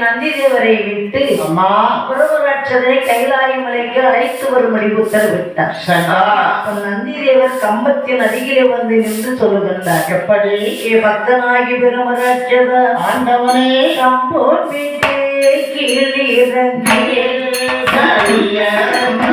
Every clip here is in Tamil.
நந்திதேவரை விட்டு அம்மா. புறவராட்சதை கைலாய மலைக்கு அழைத்து வரும்படி உத்தரவிட்டார் நந்திதேவர் கம்பத்தின் அருகிலே வந்து நின்று சொல்லுகின்றார். எப்படி? பக்தனாகி பெருமராட்சத ஆண்டவனே. கம்போன் வீட்டே கீழிறங்கியே. ராணியரங்க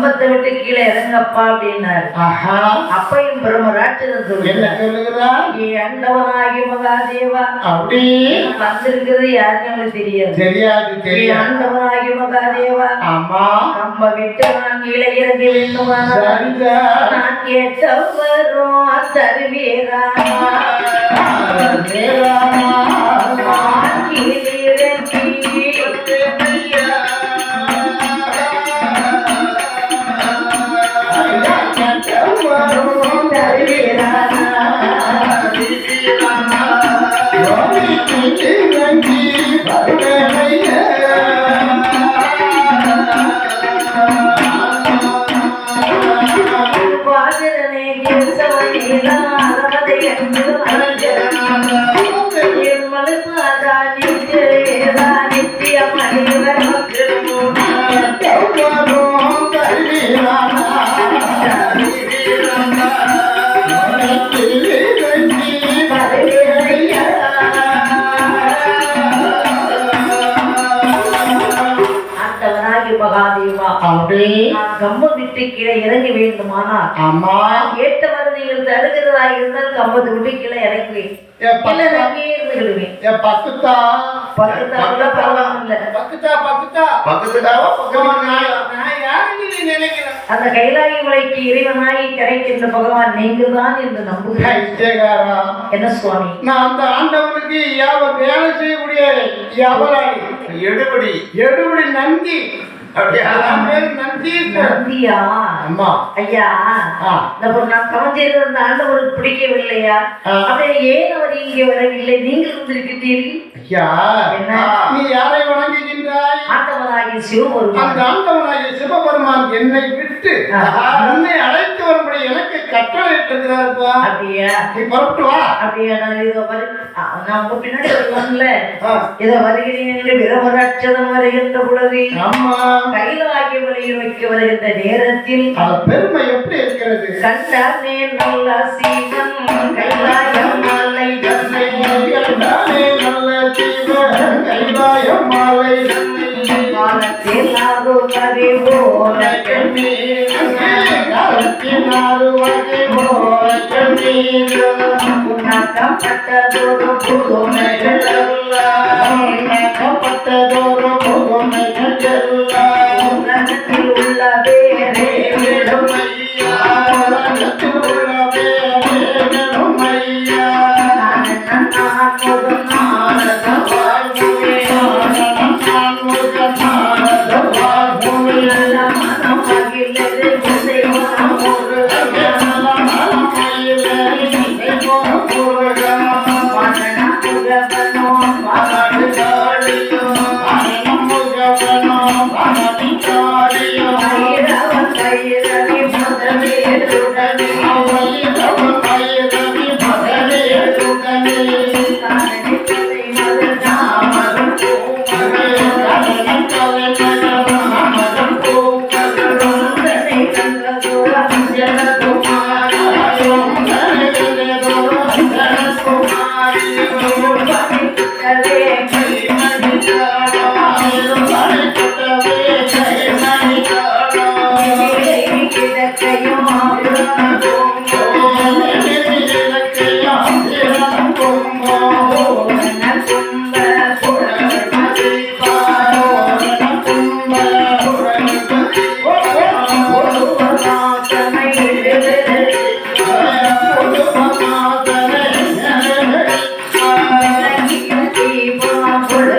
கம்பத்தை விட்டு கீழே இறங்கப்பா அப்படின்னாரு. அப்பையும் பிரமராட்சதன் என்ன சொல்லுங்க சொல்லுகிறார் அண்டவனாகி மகாதேவா அப்படி. வந்திருக்கிறது யாருக்கும் தெரியாது. தெரியாது தெரியாது. அண்டவனாகி மகாதேவா ஆமா கம்ப விட்டு நான் கீழே இறங்க சரிதான் நான் கேட்ட வரும் தருவீரா நான் கம்பம் விட்டு கீழே இறங்க வேண்டுமானால் அம்மா கேட்ட வரை நீங்கள் தருகிறதா இருந்தால் கம்பத்தை விட்டு கீழே இறங்குவேன் என் இல்லை பக்கத்தா நான் அங்கேயே இருந்து விடுவேன் என் பக்கத்தா பத்து தாக்குல பரவாயில்ல பக்கத்தா பக்கத்தா பக்கத்துக்காக பக்கத்து நான் நான் யாருன்னு நீ நினைக்கிறேன். அந்த கைலாய மலைக்கு இறைவனாகி கரைக்கின்ற பகவான் நீங்கள் தான் என்று நம்புகிறேன். என்ன சுவாமி? நான் அந்த ஆண்டவனுக்கு யாவ வேலை செய்யக்கூடிய யாவலாடி எடுபடி. எடுபடி நந்தி. நந்தியா அம்மா. ஐயா நான் தவம் செய்தது அந்த ஆண்டவருக்கு பிடிக்கவில்லையா. அப்படி ஏன் அவர் இங்கே வரவில்லை? நீங்கள் வந்திருக்கிறீர்கள் ஐயா. என்ன? நீ யாரை வணங்குகின்றாய் ஆண்டவராகிய அந்த சிவபெருமான் ஆண்டவனாகிய சிவபெருமான் என்னை விட்டு. உன்னை அழைத்து வரும்படி எனக்கு கட்டளை இருக்கிறார்ப்பா அப்படியா? நீ புறப்பட்டு வா. அப்படியா? நான் இதோ வரு நான் உங்க பின்னாடி வருவான்ல. இதோ வருகிறேன் என்று விரவராட்சதம் வருகின்ற பொழுது ஆமா. கைலாகிய மலையை வைக்க வருகின்ற நேரத்தில் பெருமை எப்படி இருக்கிறது? கண்டானே நல்ல சீவன் ಹರಿ ಬೋಲ ಚಂಡಿ ಮಾರುವರಿ ಬೋಲ ಚಂಡಿ ಉನ್ನತ ಪಟ್ಟದೋರು ಭೂಮಿ ಪಟ್ಟದೋರು ಭೂಮಿ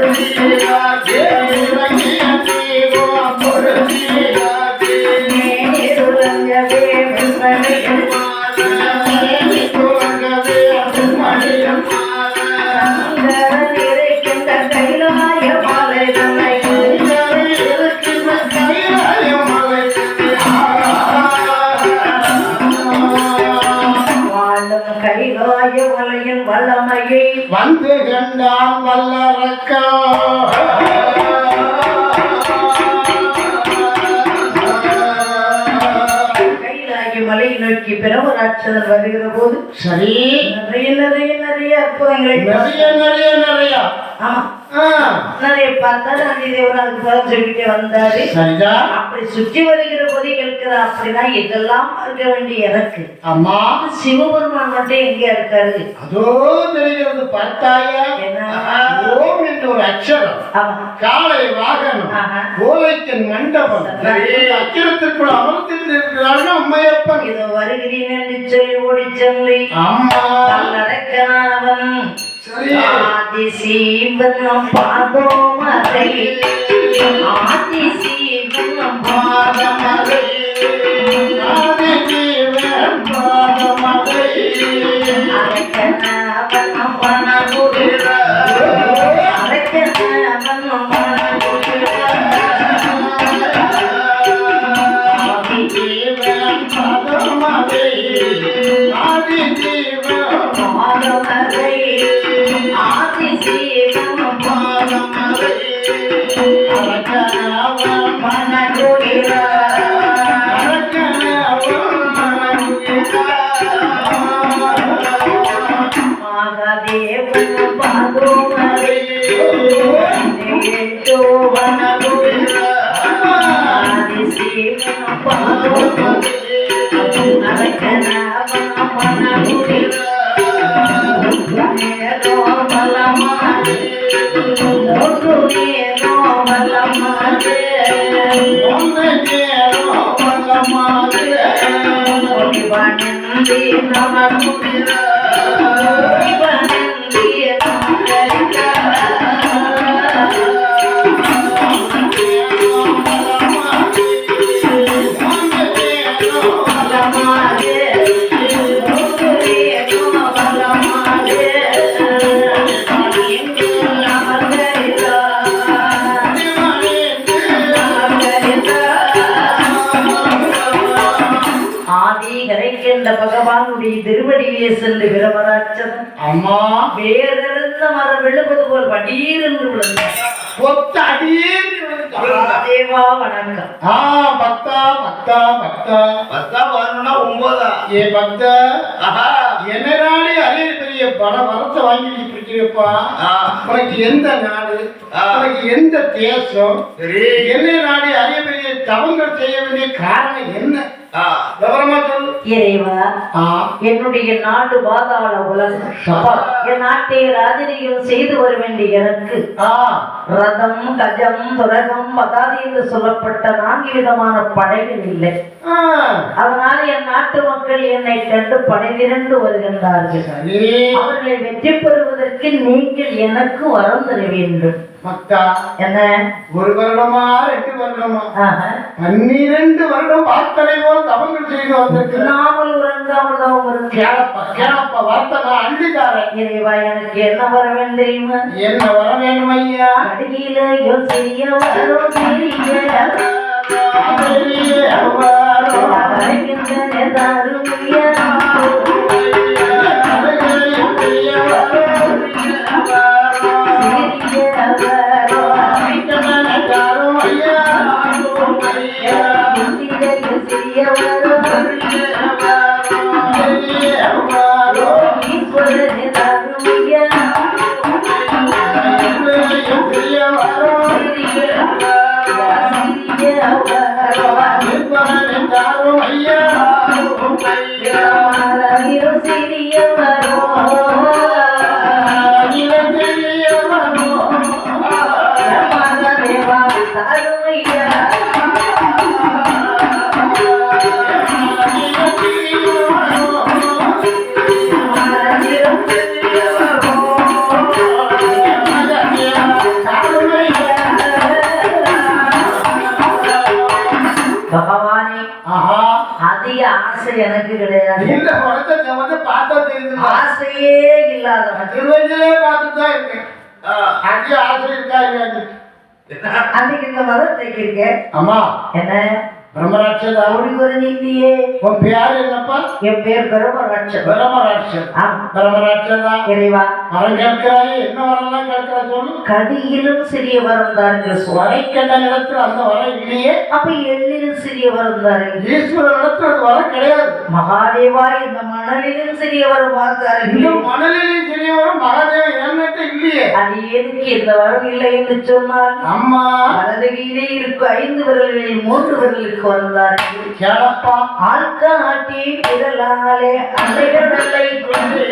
Deus எல்லாம் வல்லரக்கம் கையிலாகி மலை நோக்கி பிரமராட்சதன் வருகிற போது சரி. நிறைய நிறைய நிறைய அற்புதங்களை. நிறைய நிறைய நிறைய. ஆமா. நிறைய பார்த்தா நந்தி தேவர் அதுக்கு பதில் சொல்லிட்டே வந்தாரு. அப்படி சுற்றி வருகிற போது கேட்கிற அப்படின்னா இதெல்லாம் பார்க்க வேண்டிய எனக்கு அம்மா. சிவபெருமான் மட்டும் எங்க இருக்காரு? அதோ தெரிகிறது பார்த்தாயா? என்ன? ஓம் என்ற ஒரு அக்ஷரம். காலை வாகனம். கோலைக்கன் மண்டபம். அமர்ந்திட்டு இருக்கிறார்கள் அம்மையப்பன். இதோ வருகிறேன் என்று சொல்லி ஓடி சென்று அம்மா. பல்லடக்கணவன் சரி ஆதிசீவனம் பாதோம் அதை ஆதிசீவனம் பாதம் அதை ஆதிஜீவன் பாதமதை. அரக்கணவன் பலமாறு கரைக்கின்ற பகவானுடைய திருவடியிலே சென்று பிரமராட்சதன் அம்மா. வேறிருந்த மரம் விழுவது போல் படீர் என்று தேவா வணக்கம். ஆ பக்தா பக்தா பக்தா. பத்தா பதினொன்னா ஒன்பதா ஏ பக்தா. ஆஹா. என்னடாலே அரிய பெரிய பண வரத்தை வாங்கிட்டு பிடிக்கிறப்பா ஆ, உனக்கு எந்த நாடு. உனக்கு எந்த தேசம்? என்ன நாடு? அரிய பெரிய தவங்கள் செய்ய வேண்டிய காரணம் என்ன? இறைவா என்னுடைய நாடு பாதாள உலகம். என் நாட்டை ராஜரீகம் செய்து வர வேண்டிய எனக்கு. ரதம் கஜம் துரகம் பதாதி என்று சொல்லப்பட்ட நான்கு விதமான படைகள் இல்லை. அதனால் என் நாட்டு மக்கள் என்னை கண்டு படை திரண்டு வருகின்றார்கள். அவர்களை வெற்றி பெறுவதற்கு நீங்கள் எனக்கு வரம் தர வேண்டும். என்ன? ஒரு வருடமா ரெண்டு வருடமா. பன்னிரண்டு வருடம் பார்த்தனை போல் தவங்கள் செய்து வந்திருக்கிறார். நாமல் உறங்காமல் இருந்து கேளப்பா கேளப்பா வார்த்தை அள்ளிக்காரன் இறைவா எனக்கு என்ன வர வேண்டும் தெரியுமா? என்ன வர வேணும் ஐயா? வரும் அதிக ஆசை எனக்கு கிடையாது. இந்த படத்தை வந்து பார்த்தா தெரியுது. ஆசையே இல்லாதவன் திருவஞ்சிலே பார்த்துட்டு தான் இருக்கேன். அதிக ஆசை இருக்கா இல்லையா அன்னைக்கு இந்த மதம் தைக்கிருக்க அம்மா. என்ன? அப்படி ஒரு நீதியே உன் பேர் என்னப்பா? என் பேர் பிரம்மராட்சன் பிரம்மராட்சன் ஆமா பிரம்மராட்சதா? இறைவா. வரம் கேட்கிறாயே என்ன வரலாம் கேட்கிறா சொல்லு. கடியிலும் சிறிய வரம் வரை கண்ட நிலத்தில் அந்த வரம் இல்லையே. அப்ப எள்ளிலும் சிறிய வரம் தாருங்கள் ஈஸ்வர அது வரம் கிடையாது. மகாதேவா இந்த மணலிலும் சிறிய வரம் இந்த பார்த்தார்கள் மணலிலையும் சரி வரும் மகாதேவன் ஏன்னுட்டு இல்லையே. அது எதுக்கு இந்த வரம் இல்லை என்று சொன்னால்? அம்மா. வலதுகையிலே இருக்கும் ஐந்து விரல்களில் மூன்று விரலுக்கு வந்தார்கள் கேளப்பா. ஆள்காட்டி விரலாலே அலைகடலை கொண்டு.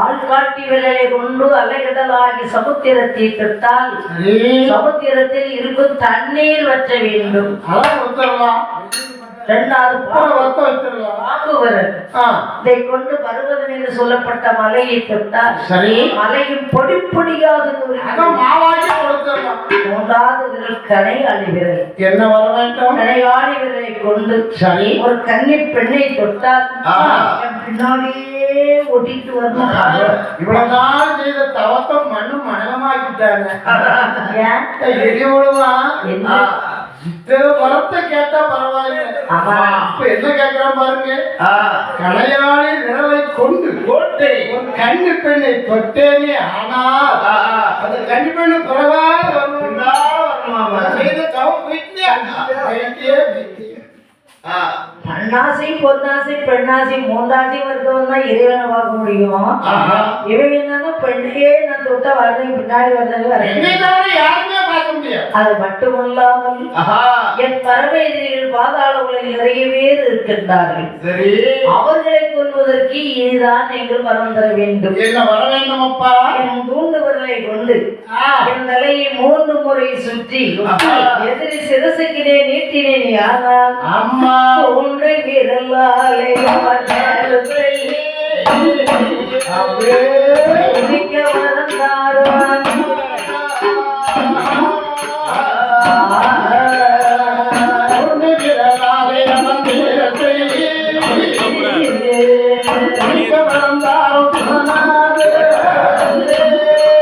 ஆள்காட்டி விரலை கொண்டு அலைகடலாகி சமுத்திரத்தை தொட்டால் சமுத்திரத்தில் இருக்கும் தண்ணீர் வற்ற வேண்டும். விரல் இதை கொண்டு பருவதம் என்று சொல்லப்பட்ட மலையை தொட்டால் மலையும் பொடி பொடியாக மூன்றாவது விரல் கனை என்ன வர வேண்டும்? கனையாடி விரலை கொண்டு சரி. ஒரு கன்னி பெண்ணை தொட்டால் பின்னாடியே ஒட்டிட்டு வரணும் இவ்வளவு நாள் செய்த தவத்தை மண்ணும் மனமாக்கிட்டாங்க ஏன்? வரத்தை கேட்டா பரவாயில்லை ஆமா. இப்ப என்ன கேட்கிறான் பாருங்க. கலையாளி விரலை கொண்டு கோட்டை. ஒரு கன்னி பெண்ணை தொட்டேனே ஆனால். அந்த பெண்ணு வரணும் போயிட்டே. ஆ. பன்னாசை பெண்ணாசை மூன்றாசை வர்க்கம் தான் இறைவனை பார்க்க முடியும். இவன் என்னன்னா பெண்ணையே நான் தொட்ட வரணும் பின்னாடி தவிர யாருமே அது மட்டுமல்லாமல். என் பரம எதிரிகள் பாதாள உலகில் நிறைய பேர் இருக்கின்றார்கள். சரி. அவர்களை கொல்வதற்கு இதுதான் நீங்கள் வரம் தர வேண்டும். என்ன வர வேண்டும் அப்பா? என் தூண்டுவர்களை கொண்டு. என் தலையை மூன்று முறை சுற்றி. எதிரி சிரசுக்கினே நீட்டினேன் ஆனால் அம்மா. தோன்று விரலாலே அப்படியே வந்தார் Ah.